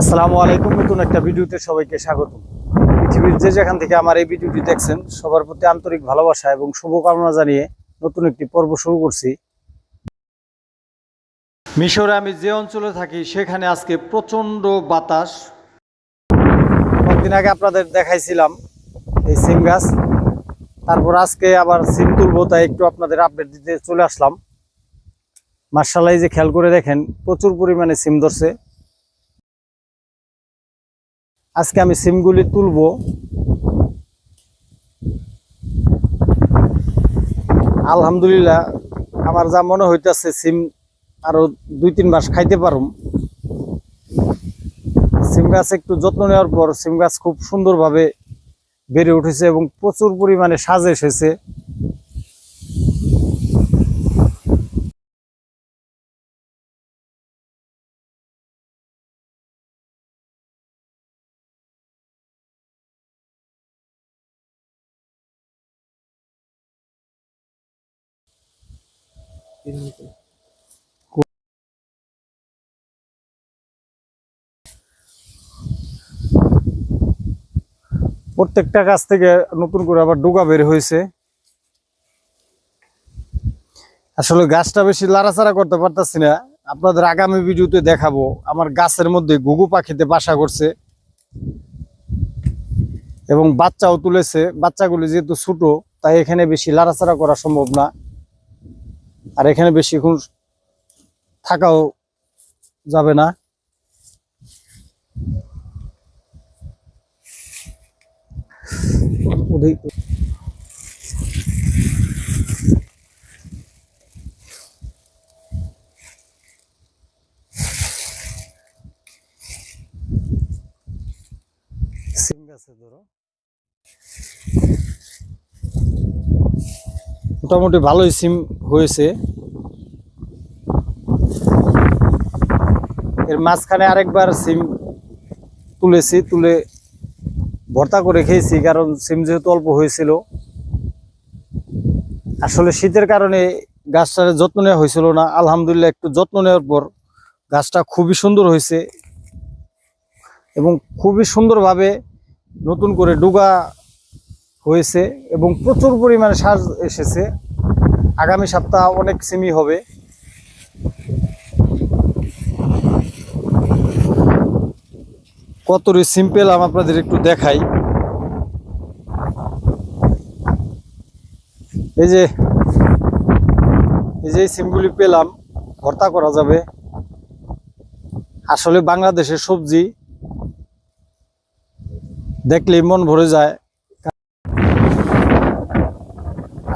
আসসালামু আলাইকুম। নতুন একটা ভিডিওতে সবাইকে স্বাগত পৃথিবীর যে যেখান থেকে আমার এই ভিডিওটি দেখছেন, সবার প্রতি আন্তরিক ভালোবাসা এবং শুভকামনা জানিয়ে নতুন একটি পর্ব শুরু করছি। মিশরে আমি যে অঞ্চলে থাকি, সেখানে আজকে প্রচণ্ড বাতাস। কয়েকদিন আগে আপনাদের দেখাইছিলাম এই সিম গাছ। তারপর আজকে আবার সিম তুলবো, তাই একটু আপনাদের আপডেট দিতে চলে আসলাম। মার্শাল্লাহ যে খেয়াল করে দেখেন, প্রচুর পরিমাণে সিম ধরছে। আজকে আমি সিমগুলি তুলবো। আলহামদুলিল্লাহ, আমার যা মনে হইতেছে সিম আরও দুই তিন মাস খাইতে পারুম। সিম গাছ একটু যত্ন নেওয়ার পর সিম গাছ খুব সুন্দরভাবে বেড়ে উঠেছে এবং প্রচুর পরিমাণে সাজে এসেছে প্রত্যেকটা গাছ থেকে নতুন করে আবার ডোকা বের হয়েছে। আসলে গাছটা বেশি লাড়াচাড়া করতে পারতাছি না। আপনাদের আগামী ভিডিওতে দেখাবো। আমার গাছের মধ্যে ঘুঘু পাখিতে বাসা করছে। এবং বাচ্চাও তুলেছে। বাচ্চাগুলি যেহেতু ছোট, তাই এখানে বেশি লাড়াচাড়া করা সম্ভব না। আর এখানে বেশিক্ষণ থাকাও যাবে না। সিম গাছে ধরো। মোটামুটি ভালোই সিম হয়েছে। এর মাঝখানে আরেকবার সিম তুলেছি, তুলে ভর্তা করে খেয়েছি, কারণ সিম যেহেতু অল্প হয়েছিল। আসলে শীতের কারণে গাছটার যত্ন নেওয়া হয়েছিল না। আলহামদুলিল্লাহ একটু যত্ন নেওয়ার পর গাছটা খুবই সুন্দর হয়েছে এবং খুবই সুন্দরভাবে নতুন করে ডুগা হয়েছে এবং প্রচুর পরিমাণে সার এসেছে। আগামী সপ্তাহ অনেক সিমি হবে। কত সিম্পল আমি আপনাদের একটু দেখাই। এই যে এই যে সিমগুলি পেলাম, ভর্তা করা যাবে। আসলে বাংলাদেশের সবজি দেখলেই মন ভরে যায়।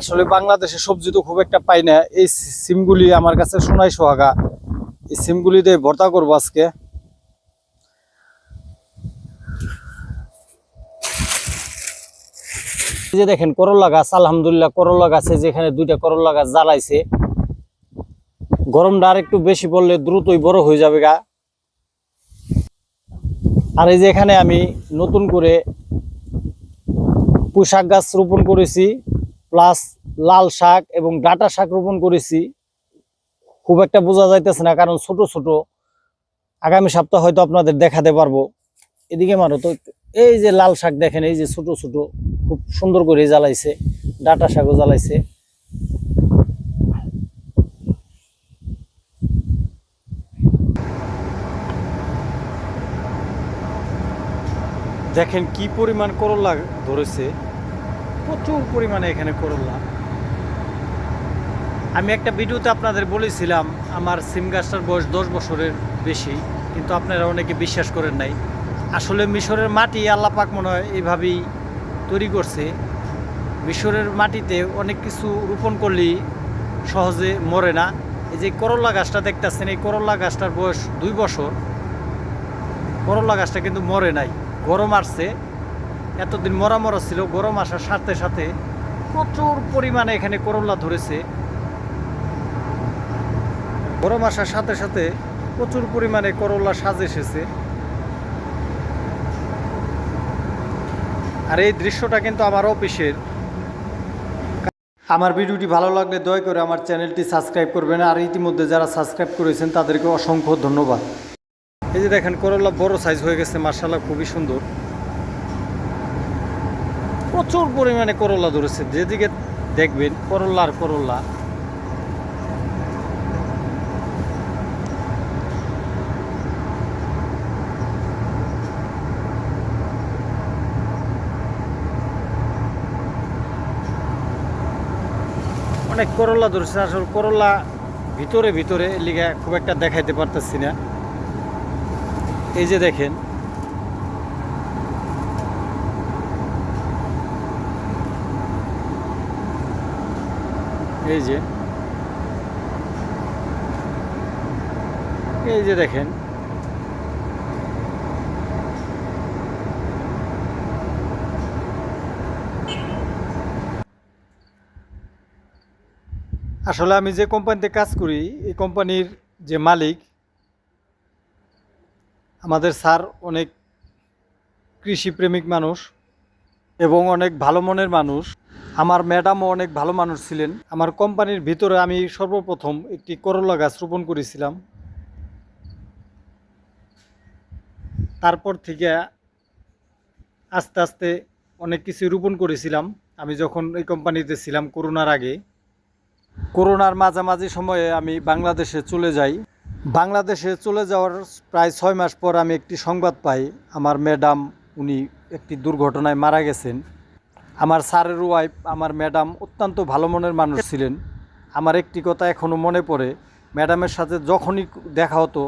আসলে বাংলাদেশের সবজি তো খুব একটা পাই না। এই সিমগুলি আমার কাছে সোনাই সোহাগা। এই সিমগুলি দিয়ে ভর্তা করব আজকে। যে দেখেন, করলা গাছ, আলহামদুলিল্লাহ করলা গাছে যেখানে দুইটা করলা গাছ জ্বালাইছে। গরমটা আর একটু বেশি পড়লে দ্রুতই বড় হয়ে যাবে গা। আর এই যে এখানে আমি নতুন করে পুঁশাক গাছ রোপণ করেছি, প্লাস লাল শাক এবং ডাটা শাক রোপণ করেছি। খুব একটা বোঝা যাইতেছে না, কারণ ছোট ছোট। আগামী সপ্তাহ হয়তো আপনাদের দেখাতে পারব। এদিকে মারো তো, এই যে লাল শাক দেখেন, এই যে ছোট ছোট, খুব সুন্দর করে জ্বালাইছে, ডাটা শাকও জ্বালাইছে। দেখেন কি পরিমাণ করলা ধরেছে। প্রচুর পরিমাণে এখানে করলা। আমি একটা ভিডিওতে আপনাদের বলেছিলাম, আমার সিম গাছটার বয়স দশ বছরের বেশি, কিন্তু আপনারা অনেকে বিশ্বাস করেন নাই। আসলে মিশরের মাটি আল্লাহ পাক মনে হয় এইভাবেই তৈরি করছে। মিশরের মাটিতে অনেক কিছু রোপণ করলেই সহজে মরে না। এই যে করলা গাছটা দেখতেছেন, এই করলা গাছটার বয়স দুই বছর। করলা গাছটা কিন্তু মরে নাই, গরম আসছে। এতদিন মরা মরা ছিল, গরম আসার সাথে সাথে প্রচুর পরিমাণে এখানে করলা ধরেছে। গরম আসার সাথে সাথে প্রচুর পরিমাণে করলা সাজ এসেছে। আর এই দৃশ্যটা কিন্তু আমার অফিসের। আমার ভিডিওটি ভালো লাগলে দয়া করে আমার চ্যানেলটি সাবস্ক্রাইব করবেন আর ইতিমধ্যে যারা সাবস্ক্রাইব করেছেন তাদেরকে অসংখ্য ধন্যবাদ। এই যে দেখেন, করলা বড় সাইজ হয়ে গেছে মার্শাল্লাহ খুবই সুন্দর। প্রচুর পরিমাণে করলা ধরেছে। যেদিকে দেখবেন করল্লা আর করল্লা অনেক করল্লা ধরছে, আসলে করল্লা ভিতরে ভিতরে লিগে খুব একটা দেখাইতে পারতেছি না। এই যে দেখেন। এই যে। এই যে দেখেন। আসলে আমি যে কোম্পানিতে কাজ করি, এই কোম্পানির যে মালিক, আমাদের স্যার অনেক কৃষিপ্রেমিক মানুষ এবং অনেক ভালো মনের মানুষ। আমার ম্যাডামও অনেক ভালো মানুষ ছিলেন। আমার কোম্পানির ভিতরে আমি সর্বপ্রথম একটি করলা গাছ রোপণ করেছিলাম। তারপর থেকে আস্তে আস্তে অনেক কিছু রোপণ করেছিলাম। আমি যখন এই কোম্পানিতে ছিলাম করোনার আগে করোনার মাঝামাঝি সময়ে আমি বাংলাদেশে চলে যাই। বাংলাদেশে চলে যাওয়ার প্রায় ছয় মাস পর আমি একটি সংবাদ পাই। আমার ম্যাডাম, উনি একটি দুর্ঘটনায় মারা গেছেন। আমার স্যারের ওয়াইফ আমার ম্যাডাম অত্যন্ত ভালো মনের মানুষ ছিলেন। আমার একটি কথা এখনও মনে পড়ে। ম্যাডামের সাথে যখনই দেখা হতো,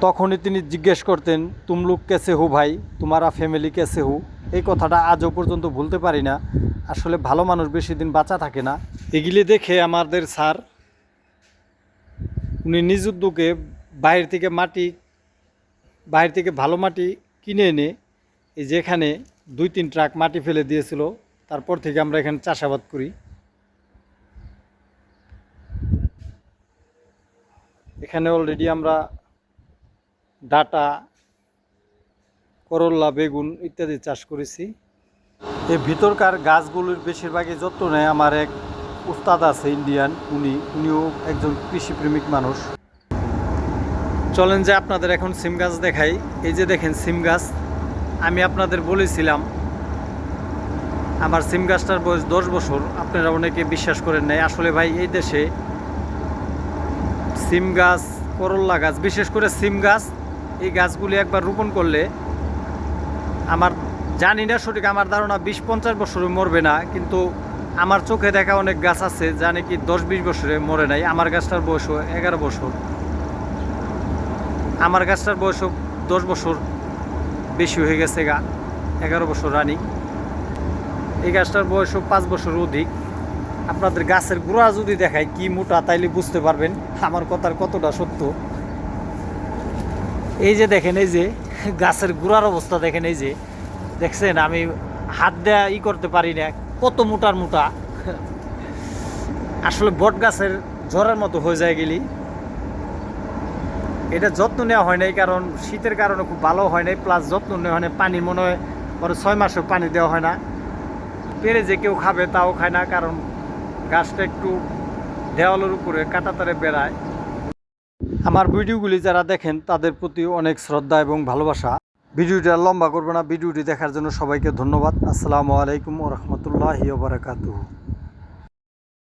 তখনই তিনি জিজ্ঞেস করতেন, তুমলুক কেসে হো ভাই? তোমারা ফ্যামিলি কেসে হো? এই কথাটা আজও পর্যন্ত ভুলতে পারি না। আসলে ভালো মানুষ বেশি দিন বাঁচা থাকে না। এগুলি দেখে আমাদের স্যার, উনি নিজ উদ্যোগে বাইরে থেকে মাটি, বাইরে থেকে ভালো মাটি কিনে এনে এই যেখানে দুই তিন ট্রাক মাটি ফেলে দিয়েছিল, তারপর থেকে আমরা এখানে চাষাবাদ করি। এখানে অলরেডি আমরা ডাটা করল্লা বেগুন ইত্যাদি চাষ করেছি। এই ভিতরকার গাছগুলির বেশিরভাগই যত্ন নেয় আমার এক উস্তাদ আছে ইন্ডিয়ান উনি, উনিও একজন কৃষিপ্রেমিক মানুষ। চলেন যে আপনাদের এখন সিম গাছ দেখাই। এই যে দেখেন সিম গাছ, আমি আপনাদের বলেছিলাম, আমার সিম গাছটার বয়স দশ বছর। আপনারা অনেকে বিশ্বাস করেন নাই। আসলে ভাই, এই দেশে সিম গাছ করল্লা গাছ, বিশেষ করে সিম গাছ, এই গাছগুলি একবার রোপণ করলে আমার জানি না সঠিক, আমার ধারণা বিশ পঞ্চাশ বছরে মরবে না, কিন্তু আমার চোখে দেখা অনেক গাছ আছে যা নাকি দশ বিশ বছরে মরে নাই। আমার গাছটার বয়স এগারো বছর। আমার গাছটার বয়স দশ বছর বেশি হয়ে গেছে গা, এগারো বছর রানিং। এই গাছটার বয়স পাঁচ বছর অধিক। আপনাদের গাছের গোড়া যদি দেখায় কি মোটা, তাইলে বুঝতে পারবেন আমার কথার কতটা সত্য। এই যে দেখেন, এই যে গাছের গোড়ার অবস্থা দেখেন, এই যে দেখছেন, আমি হাত দেয়া ই করতে পারি না, কত মোটার মোটা। আসলে বট গাছের ঝড়ের মতো হয়ে যায় গেলি। এটা যত্ন নেওয়া হয় নাই, কারণ শীতের কারণে খুব ভালো হয় নাই প্লাস যত্ন নেওয়া হয় না পানি মনে হয় পরে ছয় মাসেও পানি দেওয়া হয় না। পেরে যে কেউ খাবে তাও খায় না, কারণ গাছটা একটু দেওয়ালের উপরে কাটাতারে বেড়ায়। আমার ভিডিওগুলি যারা দেখেন, তাদের প্রতি অনেক শ্রদ্ধা এবং ভালোবাসা। ভিডিওটা লম্বা করব না ভিডিওটি দেখার জন্য সবাইকে ধন্যবাদ। আসসালামু আলাইকুম রহমতুল্লাহ বারাকাতুহু।